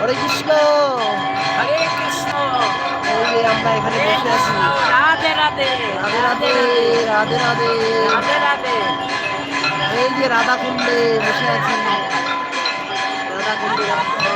হরে কৃষ্ণ। হরে কৃষ্ণ। এই আমরা এখানে বসে আছি। রাধে রাধে। রাধে রাধে রাধে রাধে। রাধে রাধে। এই যে রাধা কুণ্ডে বসে আছি রাধা রাধা। কুণ্ডে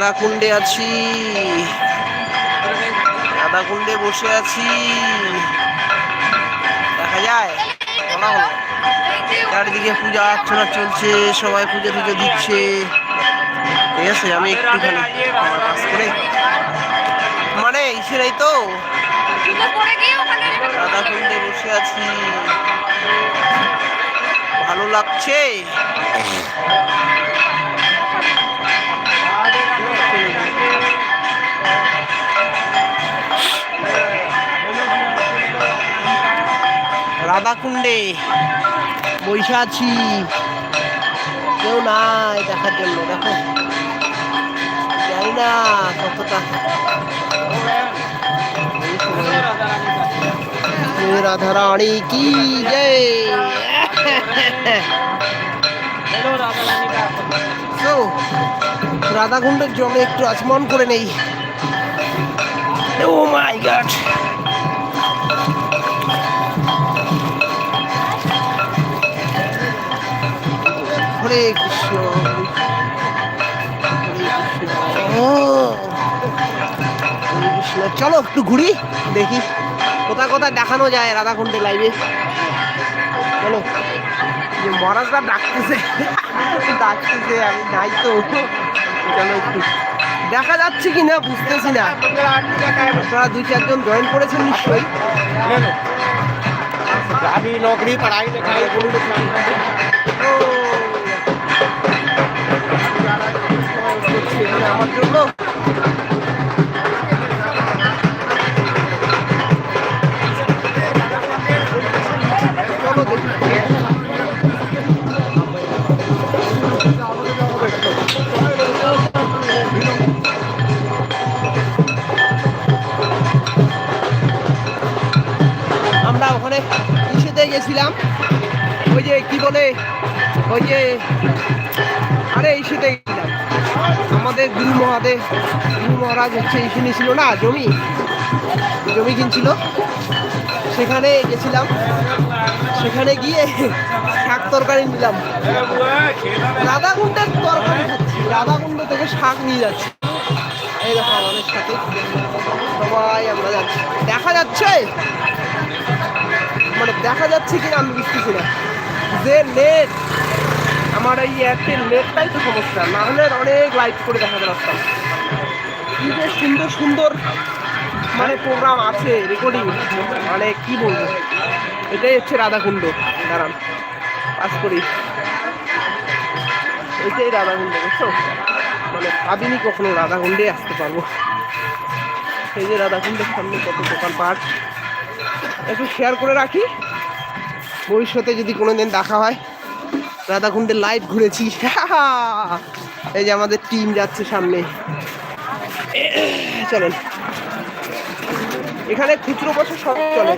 রাধা কুণ্ডে আছি। রাধা কুণ্ডে বসে আছি। দেখা যায়। চারিদিকে পূজা অর্চনা চলছে, সবাই পুজো টুজো দিচ্ছে। ঠিক আছে, আমি একটুখানি করে মানে ইসেরাই তো। রাধা কুণ্ডে বসে আছি। ভালো লাগছে? গাঁদা বৈশা আছি। কেউ নাই দেখার জন্য, দেখো। জানি না কতটা রাধা রানী কি জয় তো, রাধাকুণ্ডের জলে একটু আচমন করে নেই। ও মাই গড হরে কৃষ্ণ চলো একটু ঘুরি দেখি কোথায় কোথায় দেখানো যায় রাধা রাধাকুণ্ডে লাইভে চলো মহারাজরা ডাকতেছে ডাকতেছে আমি যাই তো। চলো একটু। দেখা যাচ্ছে কি না বুঝতেছি না। আপনারা দুই চারজন জয়েন করেছেন নিশ্চয়ই। আমি নকরি পড়াই লেখাই আমার ওখানে ইসেতে গেছিলাম। ওই যে কি বলে? ওই যে আরে ইসেতে আমাদের গুরু মহাদেব গুরু মহারাজ হচ্ছে এখানে ছিল না, জমি জমি কিনছিল। সেখানে গেছিলাম। সেখানে গিয়ে শাক তরকারি নিলাম। রাধাকুণ্ডের তরকারি খাচ্ছি। রাধাকুণ্ড থেকে শাক নিয়ে যাচ্ছি। এই দেখো আমাদের সাথে সবাই আমরা যাচ্ছি। দেখা যাচ্ছে? মানে দেখা যাচ্ছে কিনা আমি বুঝতেছি না। যে নেট আমার এই এয়ারটেল নেটটাই তো সমস্যা না হলে অনেক লাইট করে দেখা পারতাম যে সুন্দর সুন্দর মানে প্রোগ্রাম আছে রেকর্ডিং মানে কি বলব? এটাই হচ্ছে রাধাকুণ্ড। দাঁড়ান পাস করি। এটাই রাধাকুণ্ড, বুঝছ? মানে ভাবিনি কখনো রাধাকুণ্ডে আসতে পারব। এই যে রাধাকুণ্ডের সামনে কত দোকান দোকানপাট। একটু শেয়ার করে রাখি। ভবিষ্যতে যদি কোনোদিন দেখা হয় রাধাকুণ্ডে লাইভ ঘুরেছি। এই যে আমাদের টিম যাচ্ছে সামনে। চলেন। এখানে খুচরো পয়সা সব চলে।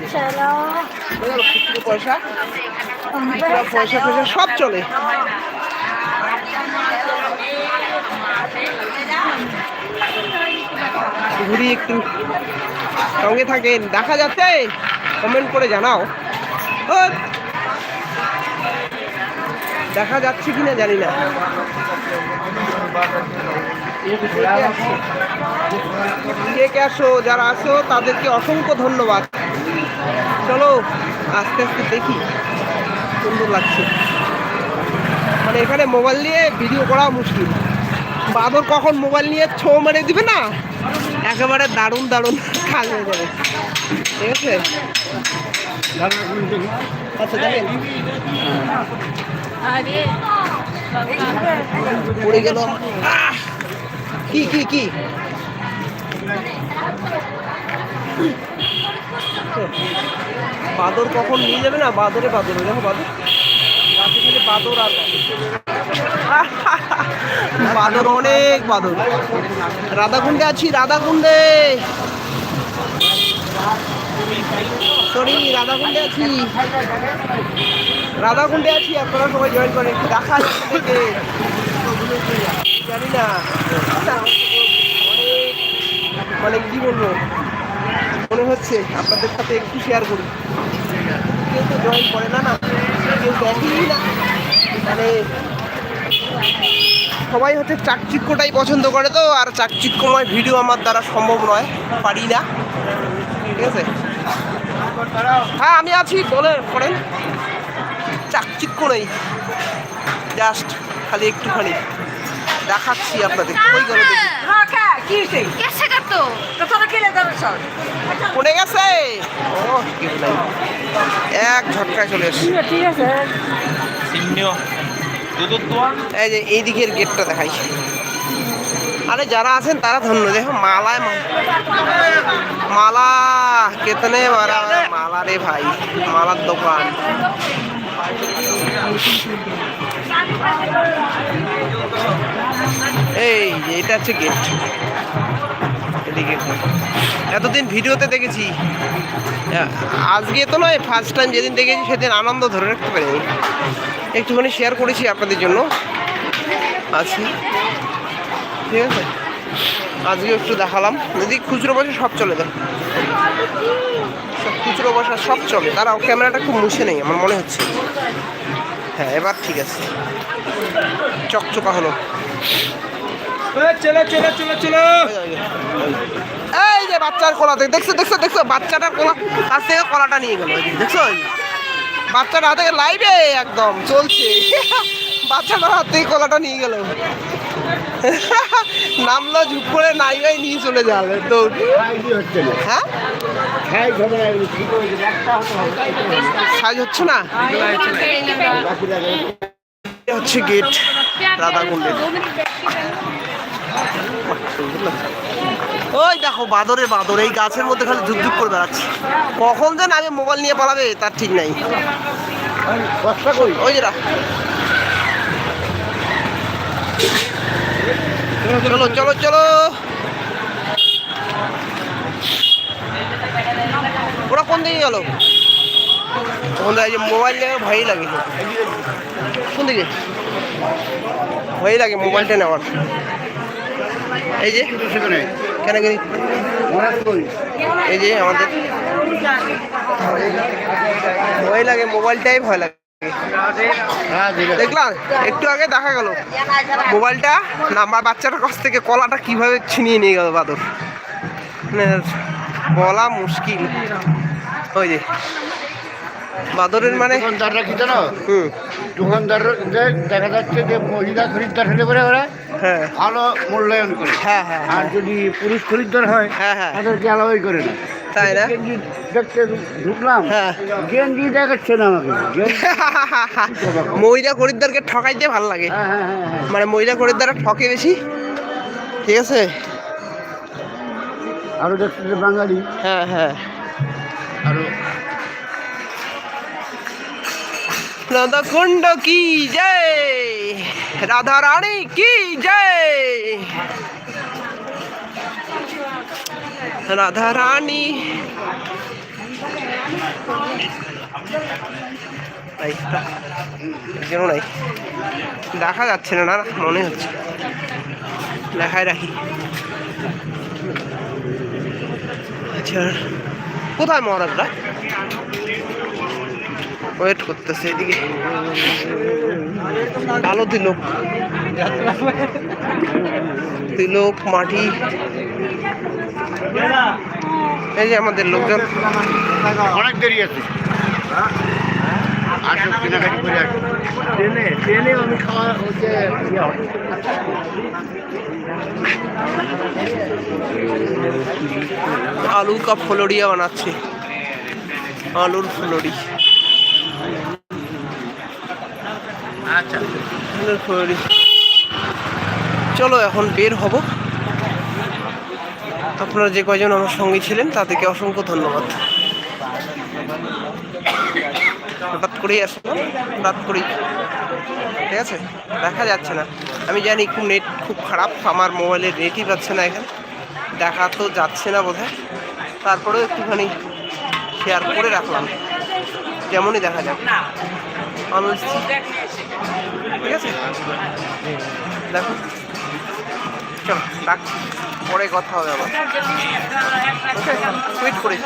খুচরো পয়সা পয়সা পয়সা সব চলে। ঘুরি একটু। সঙ্গে থাকেন। দেখা যাচ্ছে। কমেন্ট করে জানাও। দেখা যাচ্ছে কিনা জানি না। কে কে আসো, যারা আসো, তাদেরকে অসংখ্য ধন্যবাদ। চলো, আস্তে আস্তে দেখি, সুন্দর লাগছে। মানে এখানে মোবাইল নিয়ে ভিডিও করা মুশকিল। বাদর কখন মোবাইল নিয়ে ছো মেরে দিবে না? একেবারে দারুণ দারুণ কাজ হয়ে যাবে। ঠিক আছে? আচ্ছা পড়ে বাদর কখন নিয়ে যাবে না? বাদরে বাদর দেখো বাদর। খালি বাদর আর বাদর। অনেক বাদর। রাধাকুণ্ডে আছি, রাধাকুণ্ডে। সরি রাধাকুণ্ডে আছি। রাধাকুণ্ডে আছি, আপনারা সবাই জয়েন একটু দেখা যাচ্ছে জানি না। মানে কি বলব? মনে হচ্ছে আপনাদের সাথে একটু শেয়ার করি। কেউ তো জয়েন করে না না, কেউ দেখেই না। মানে সবাই হচ্ছে চাকচিক্যটাই পছন্দ করে তো আর চাকচিক্যময় ভিডিও আমার দ্বারা সম্ভব নয় পারি না। ঠিক আছে? হ্যাঁ আমি আছি বলে করেন। চাকচিক্য নেই। জাস্ট খালি একটুখানি দেখাচ্ছি আপনাদের। কই গেল গেছে ও এক ঝটকায় চলে এসছে। ঠিক আছে এই যে এই দিকের গেটটা দেখাই। আরে যারা আছেন তারা ধন্য, দেখো মালায় মালা কেতনে মারা, মালা রে ভাই, মালার দোকান। এই এটা হচ্ছে গেট। এদিকে এতদিন ভিডিওতে দেখেছি। আজকে তো নয় ফার্স্ট টাইম যেদিন দেখেছি সেদিন আনন্দ ধরে রাখতে পারিনি। একটুখানি শেয়ার করেছি আপনাদের জন্য। আছি ঠিক আছে? আজকে একটু দেখালাম। যদি খুচরো বসে সব চলে সব খুচরো বসা সব চলে। তারাও ক্যামেরাটা খুব মুছে নেই, আমার মনে হচ্ছে। হ্যাঁ এবার ঠিক আছে। চকচকা হলো। এই যে বাচ্চার কলা দেখছ দেখছ দেখছ, বাচ্চাটার কলা কাছ থেকে কলাটা নিয়ে গেল দেখছ? বাচ্চাটা হাত লাইভে একদম, চলছে। বাচ্চাটার হাত থেকে কলাটা নিয়ে গেল। নামলো, ঝুপ করে নাই ভাই, নিয়ে চলে যাবে হ্যাঁ? সাইজ হচ্ছে না? হচ্ছে গেট রাধাকুণ্ডের ওই দেখো বাদরে বাদর এই গাছের মধ্যে খালি ধুপ ধুপ করে বেড়াচ্ছে। কখন যেন আমি মোবাইল নিয়ে পালাবে তার ঠিক নাই। ওই যে চলো চলো চলো। ওরা কোন দিকে গেল? তখন তো এই যে মোবাইল নিয়ে ভয়ই লাগে। কোন দিকে? ভয়ই লাগে মোবাইলটা নেওয়ার। এই যে কেন কি এই যে আমাদের। ভয় লাগে, মোবাইলটাই ভয় লাগে। দেখলাম, একটু আগে দেখা গেল। মোবাইলটা নাম্বার বাচ্চাটার কাছ থেকে কলাটা কীভাবে ছিনিয়ে নিয়ে গেল বাদর। মানে বলা মুশকিল। ওই যে। বাদরের মানে? দোকানদাররা কি জানো? দোকানদারদের দেখা যাচ্ছে যে মহিলা খরিদ্দার হলে পরে ওরা হ্যাঁ। ভালো মূল্যায়ন করে। হ্যাঁ হ্যাঁ আর যদি পুরুষ খরিদ্দার হয় হ্যাঁ হ্যাঁ। তাদেরকে আলাদাই করে না। তাই না? দেখতে ঢুকলাম হ্যাঁ। গেঞ্জি দেখাচ্ছে না আমাকে। মহিলা খরিদ্দারকে ঠকাইতে ভালো লাগে। হ্যাঁ হ্যাঁ হ্যাঁ হ্যাঁ। মানে মহিলা খরিদ্দাররা ঠকে বেশি। ঠিক আছে? বাঙালি। হ্যাঁ হ্যাঁ। আরও রাধা কুণ্ড কি জয়? রাধা রানী কি জয়? রাধা রানী। দেখা যাচ্ছে না না, মনে হচ্ছে। দেখায় রাখি। আচ্ছা কোথায় মহারাজরা? ওয়েট করতেছে এদিকে। আলো দিল তিলক মাটি। এই যে আমাদের লোকজন। অনেক দেরি আছে। আসো কেনাকাটি করে আসো ট্রেনে ট্রেনে আমি খাওয়া হচ্ছে আলু কা ফলরিয়া বানাচ্ছে। আলুর ফলরি। আচ্ছা। চলো এখন বের হব। আপনারা যে কয়জন আমার সঙ্গে ছিলেন তাদেরকে অসংখ্য ধন্যবাদ। হঠাৎ করেই আসলাম, হঠাৎ করেই। ঠিক আছে? দেখা যাচ্ছে না। আমি জানি খুব নেট খুব খারাপ। আমার মোবাইলের নেটই পাচ্ছে না এখানে। দেখা তো যাচ্ছে না বোধহয়। তারপরেও একটুখানি শেয়ার করে রাখলাম। যেমনই দেখা যাক। ঠিক আছে? পরে কথা হবে আবার। ওকে টুইট